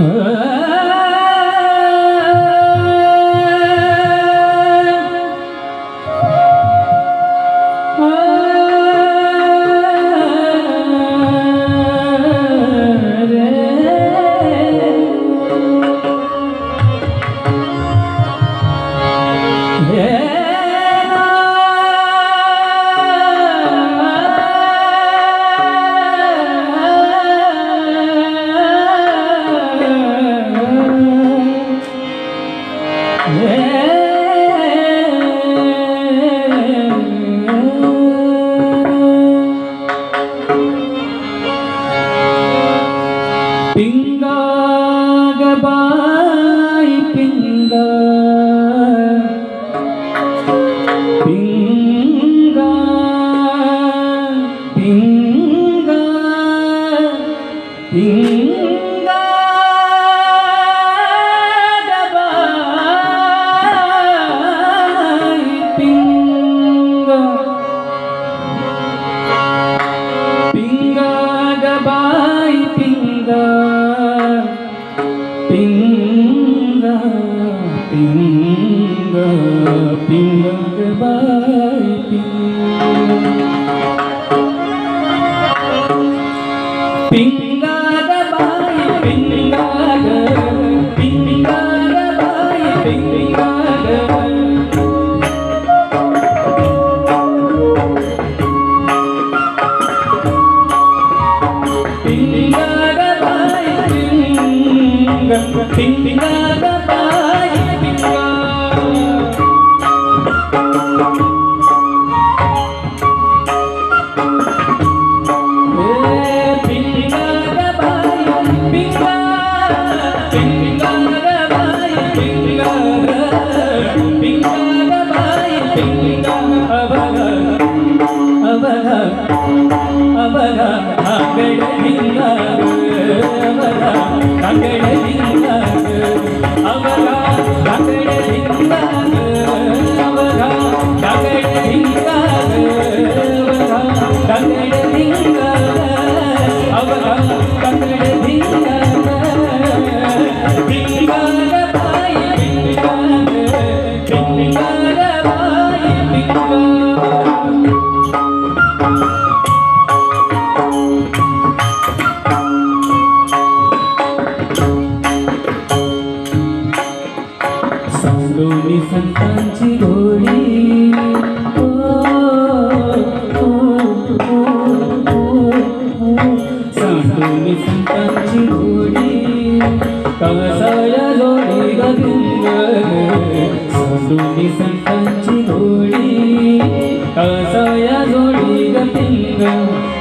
Yeah. பிங்காக பாய் பிங்க பிங்க பிங்க பிங்க pinga pinga goodbye pinga pinga goodbye pinga pinga goodbye pinga Pinga goodbye pinga pinga goodbye ಅವರ ಬೆಳೆಯಿಂದ ಅವರ ಬೆಳೆಯಿಂದ ಅವರ ಬೆಳೆಯಿಂದ ಅವರ ಬೆಳೆಯಿಂದ ಅವರ ಬೆಳೆಯಿಂದ ಅವರ ಬೆಳೆದಿಂದ ಬಿಂಗಾರ ಬಾಯಿ ಬಿಂಗಾರ ಬಿಂಗಾರ ಬಾಯಿ ಬಿಂಗಾರ संतांची गोडी ओ सांडोनी संतांची गोडी कवसाया जोडी गदुंग सांडोनी संतांची गोडी कवसाया जोडी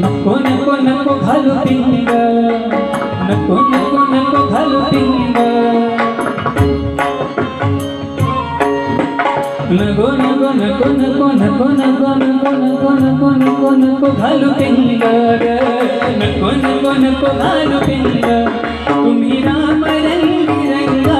नको नको नको घालू पिंग नको नको नको घालू पिंग नको नको नको नको नको नको नको नको नको नको नको घालू पिंग नको नको नको घालू पिंग तुम्ही राम रंग रंगारे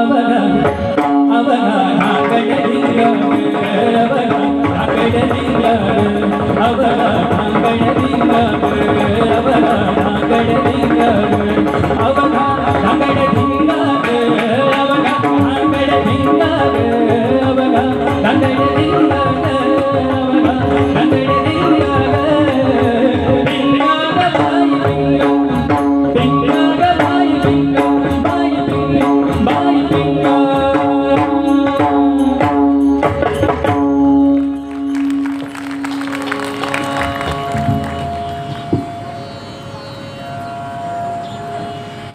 அவன அவன நாங்கள் அவன நாங்கள் அவன நாங்கள் அவன நாங்கள்